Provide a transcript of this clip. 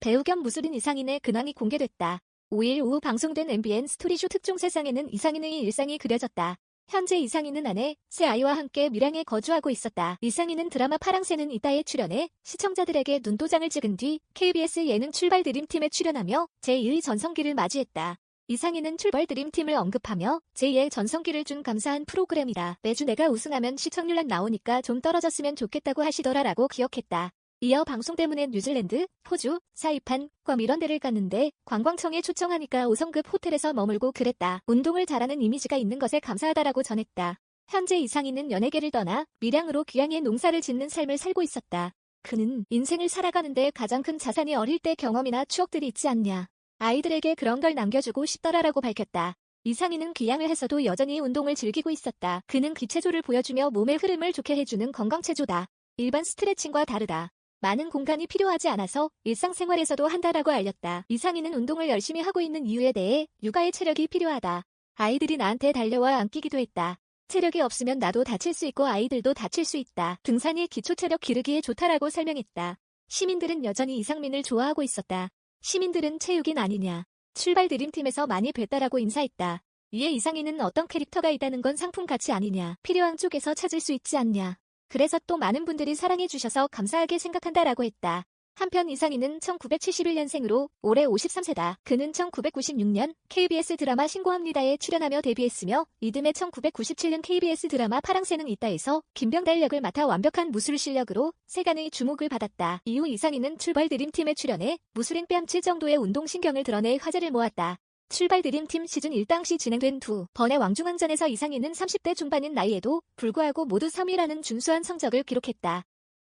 배우 겸 무술인 이상인의 근황이 공개됐다. 5일 오후 방송된 MBN 스토리쇼 특종 세상에는 이상인의 일상이 그려졌다. 현재 이상인은 아내, 새 아이와 함께 밀양에 거주하고 있었다. 이상인은 드라마 파랑새는 이따에 출연해 시청자들에게 눈도장을 찍은 뒤 KBS 예능 출발 드림팀에 출연하며 제2의 전성기를 맞이했다. 이상인은 출발 드림팀을 언급하며 제2의 전성기를 준 감사한 프로그램이다. 매주 내가 우승하면 시청률락 나오니까 좀 떨어졌으면 좋겠다고 하시더라라고 기억했다. 이어 방송 때문에 뉴질랜드, 호주, 사이판, 괌 이런 데를 갔는데 관광청에 초청하니까 5성급 호텔에서 머물고 그랬다. 운동을 잘하는 이미지가 있는 것에 감사하다라고 전했다. 현재 이상인은 연예계를 떠나 밀양으로 귀향의 농사를 짓는 삶을 살고 있었다. 그는 인생을 살아가는데 가장 큰 자산이 어릴 때 경험이나 추억들이 있지 않냐. 아이들에게 그런 걸 남겨주고 싶더라라고 밝혔다. 이상인은 귀향을 해서도 여전히 운동을 즐기고 있었다. 그는 기체조를 보여주며 몸의 흐름을 좋게 해주는 건강체조다. 일반 스트레칭과 다르다. 많은 공간이 필요하지 않아서 일상생활에서도 한다라고 알렸다. 이상인은 운동을 열심히 하고 있는 이유에 대해 육아의 체력이 필요하다. 아이들이 나한테 달려와 안기기도 했다. 체력이 없으면 나도 다칠 수 있고 아이들도 다칠 수 있다. 등산이 기초 체력 기르기에 좋다라고 설명했다. 시민들은 여전히 이상민을 좋아하고 있었다. 시민들은 체육인 아니냐. 출발 드림팀에서 많이 뵀다라고 인사했다. 이에 이상인은 어떤 캐릭터가 있다는 건 상품 가치 아니냐. 필요한 쪽에서 찾을 수 있지 않냐. 그래서 또 많은 분들이 사랑해주셔서 감사하게 생각한다라고 했다. 한편 이상희는 1971년생으로 올해 53세다. 그는 1996년 KBS 드라마 신고합니다에 출연하며 데뷔했으며 이듬해 1997년 KBS 드라마 파랑새는 있다에서 김병달 역을 맡아 완벽한 무술 실력으로 세간의 주목을 받았다. 이후 이상희는 출발 드림팀에 출연해 무술행 뺨칠 정도의 운동신경을 드러내 화제를 모았다. 출발 드림팀 시즌 1 당시 진행된 두 번의 왕중왕전에서 이상희는 30대 중반인 나이에도 불구하고 모두 3위라는 준수한 성적을 기록했다.